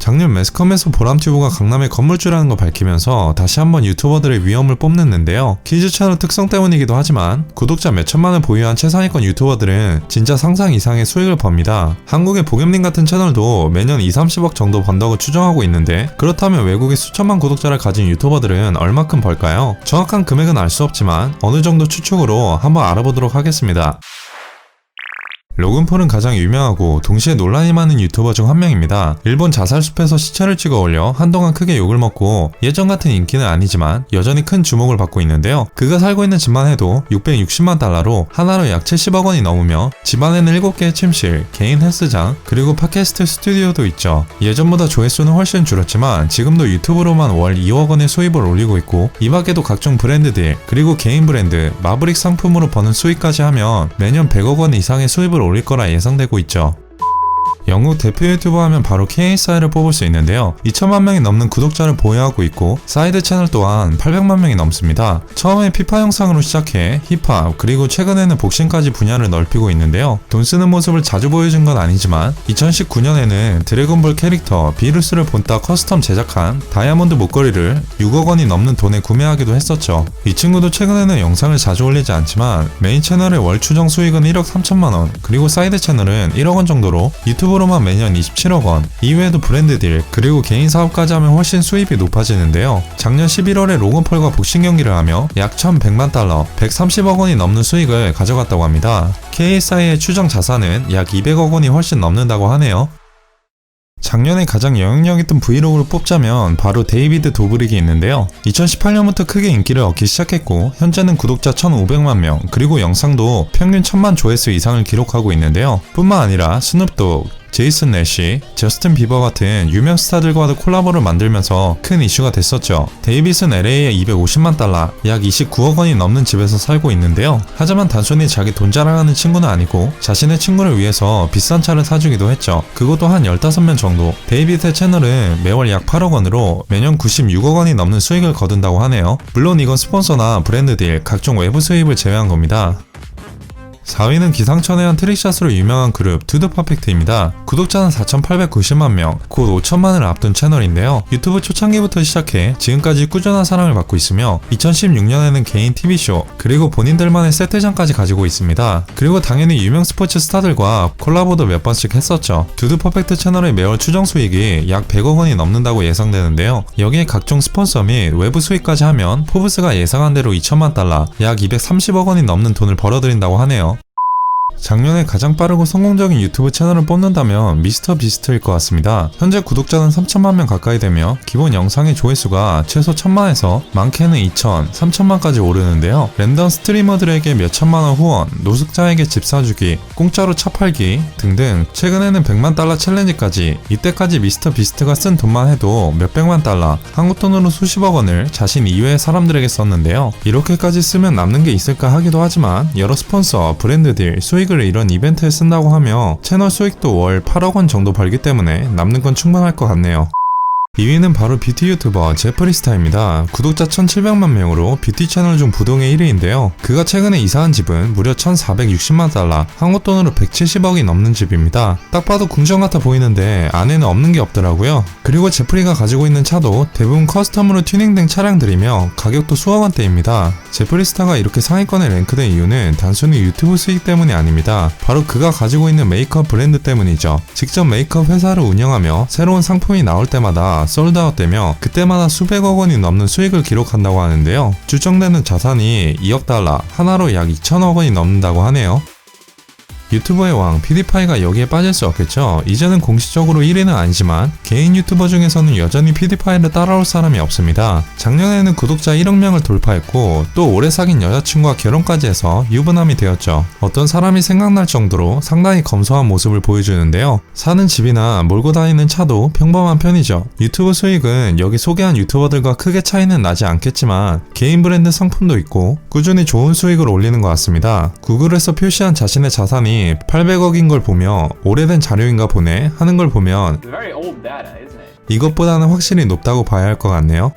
작년 매스컴에서 보람튜브가 강남의 건물주라는 걸 밝히면서 다시 한번 유튜버들의 위험을 뽐냈는데요. 키즈 채널 특성 때문이기도 하지만 구독자 몇 천만을 보유한 최상위권 유튜버들은 진짜 상상 이상의 수익을 법니다. 한국의 보겸님 같은 채널도 매년 2, 30억 정도 번다고 추정하고 있는데 그렇다면 외국의 수천만 구독자를 가진 유튜버들은 얼마큼 벌까요? 정확한 금액은 알 수 없지만 어느 정도 추측으로 한번 알아보도록 하겠습니다. 로근폴은 가장 유명하고 동시에 논란이 많은 유튜버 중 한 명입니다. 일본 자살숲에서 시체를 찍어 올려 한동안 크게 욕을 먹고 예전 같은 인기는 아니지만 여전히 큰 주목을 받고 있는데요. 그가 살고 있는 집만 해도 660만 달러로 하나로 약 70억 원이 넘으며 집안에는 7개의 침실, 개인 헬스장, 그리고 팟캐스트 스튜디오도 있죠. 예전보다 조회수는 훨씬 줄었지만 지금도 유튜브로만 월 2억 원의 수입을 올리고 있고 이 밖에도 각종 브랜드들 그리고 개인 브랜드, 마브릭 상품으로 버는 수익까지 하면 매년 100억 원 이상의 수입을 올릴 거라 예상되고 있죠. 영국 대표 유튜버 하면 바로 KSI를 뽑을 수 있는데요. 2천만 명이 넘는 구독자를 보유하고 있고 사이드 채널 또한 800만 명이 넘습니다. 처음에 피파 영상으로 시작해 힙합 그리고 최근에는 복싱까지 분야를 넓히고 있는데요. 돈 쓰는 모습을 자주 보여준 건 아니지만 2019년에는 드래곤볼 캐릭터 비루스를 본따 커스텀 제작한 다이아몬드 목걸이를 6억 원이 넘는 돈에 구매하기도 했었죠. 이 친구도 최근에는 영상을 자주 올리지 않지만 메인 채널의 월 추정 수익은 1억 3천만 원 그리고 사이드 채널은 1억 원 정도로 유튜브 로만 매년 27억 원 이외에도 브랜드 딜 그리고 개인 사업까지 하면 훨씬 수입이 높아지는데요. 작년 11월에 로건폴과 복싱 경기를 하며 약 1100만 달러 130억 원이 넘는 수익을 가져갔다고 합니다. KSI의 추정 자산은 약 200억 원이 훨씬 넘는다고 하네요. 작년에 가장 영향력 있던 브이로그를 뽑자면 바로 데이비드 도브릭이 있는데요. 2018년부터 크게 인기를 얻기 시작했고 현재는 구독자 1,500만 명 그리고 영상도 평균 1,000만 조회수 이상을 기록하고 있는데요. 뿐만 아니라 스눕독, 제이슨 내시, 저스틴 비버 같은 유명 스타들과도 콜라보를 만들면서 큰 이슈가 됐었죠. 데이빗은 LA에 250만 달러, 약 29억 원이 넘는 집에서 살고 있는데요. 하지만 단순히 자기 돈 자랑하는 친구는 아니고 자신의 친구를 위해서 비싼 차를 사주기도 했죠. 그것도 한 15명 정도. 데이빗의 채널은 매월 약 8억 원으로 매년 96억 원이 넘는 수익을 거둔다고 하네요. 물론 이건 스폰서나 브랜드 딜, 각종 외부 수입을 제외한 겁니다. 4위는 기상천외 한 트릭샷으로 유명한 그룹 투더 퍼펙트입니다. 구독자는 4,890만 명, 곧 5천만을 앞둔 채널인데요. 유튜브 초창기부터 시작해 지금까지 꾸준한 사랑을 받고 있으며 2016년에는 개인 TV쇼, 그리고 본인들만의 세트장까지 가지고 있습니다. 그리고 당연히 유명 스포츠 스타들과 콜라보도 몇 번씩 했었죠. 두드 퍼펙트 채널의 매월 추정 수익이 약 100억 원이 넘는다고 예상되는데요. 여기에 각종 스폰서 및 외부 수익까지 하면 포브스가 예상한 대로 2천만 달러, 약 230억 원이 넘는 돈을 벌어들인다고 하네요. 작년에 가장 빠르고 성공적인 유튜브 채널을 뽑는다면 미스터 비스트일 것 같습니다. 현재 구독자는 3천만 명 가까이 되며 기본 영상의 조회수가 최소 1000만에서 많게는 2000, 3000만까지 오르는데요. 랜덤 스트리머들에게 몇 천만 원 후원, 노숙자에게 집 사주기, 공짜로 차 팔기 등등 최근에는 100만 달러 챌린지까지 이때까지 미스터 비스트가 쓴 돈만 해도 몇백만 달러, 한국 돈으로 수십억 원을 자신 이외의 사람들에게 썼는데요. 이렇게까지 쓰면 남는 게 있을까 하기도 하지만 여러 스폰서, 브랜드들, 수익 수익을 이런 이벤트에 쓴다고 하며 채널 수익도 월 8억 원 정도 벌기 때문에 남는 건 충분할 것 같네요. 2위는 바로 뷰티 유튜버 제프리스타입니다. 구독자 1700만 명으로 뷰티 채널 중 부동의 1위인데요. 그가 최근에 이사한 집은 무려 1460만 달러, 한국 돈으로 170억이 넘는 집입니다. 딱 봐도 궁전 같아 보이는데 안에는 없는 게 없더라고요. 그리고 제프리가 가지고 있는 차도 대부분 커스텀으로 튜닝된 차량들이며 가격도 수억 원대입니다. 제프리스타가 이렇게 상위권에 랭크된 이유는 단순히 유튜브 수익 때문이 아닙니다. 바로 그가 가지고 있는 메이크업 브랜드 때문이죠. 직접 메이크업 회사를 운영하며 새로운 상품이 나올 때마다 솔드아웃 되며 그때마다 수백억 원이 넘는 수익을 기록한다고 하는데요. 추정되는 자산이 2억 달러, 하나로 약 2천억 원이 넘는다고 하네요. 유튜버의 왕 피디파이가 여기에 빠질 수 없겠죠. 이제는 공식적으로 1위는 아니지만 개인 유튜버 중에서는 여전히 피디파이를 따라올 사람이 없습니다. 작년에는 구독자 1억 명을 돌파했고 또 오래 사귄 여자친구와 결혼까지 해서 유부남이 되었죠. 어떤 사람이 생각날 정도로 상당히 검소한 모습을 보여주는데요. 사는 집이나 몰고 다니는 차도 평범한 편이죠. 유튜브 수익은 여기 소개한 유튜버들과 크게 차이는 나지 않겠지만 개인 브랜드 상품도 있고 꾸준히 좋은 수익을 올리는 것 같습니다. 구글에서 표시한 자신의 자산이 800억인 걸 보며 오래된 자료인가 보네 하는 걸 보면 Very old data, isn't it? 이것보다는 확실히 높다고 봐야 할 것 같네요.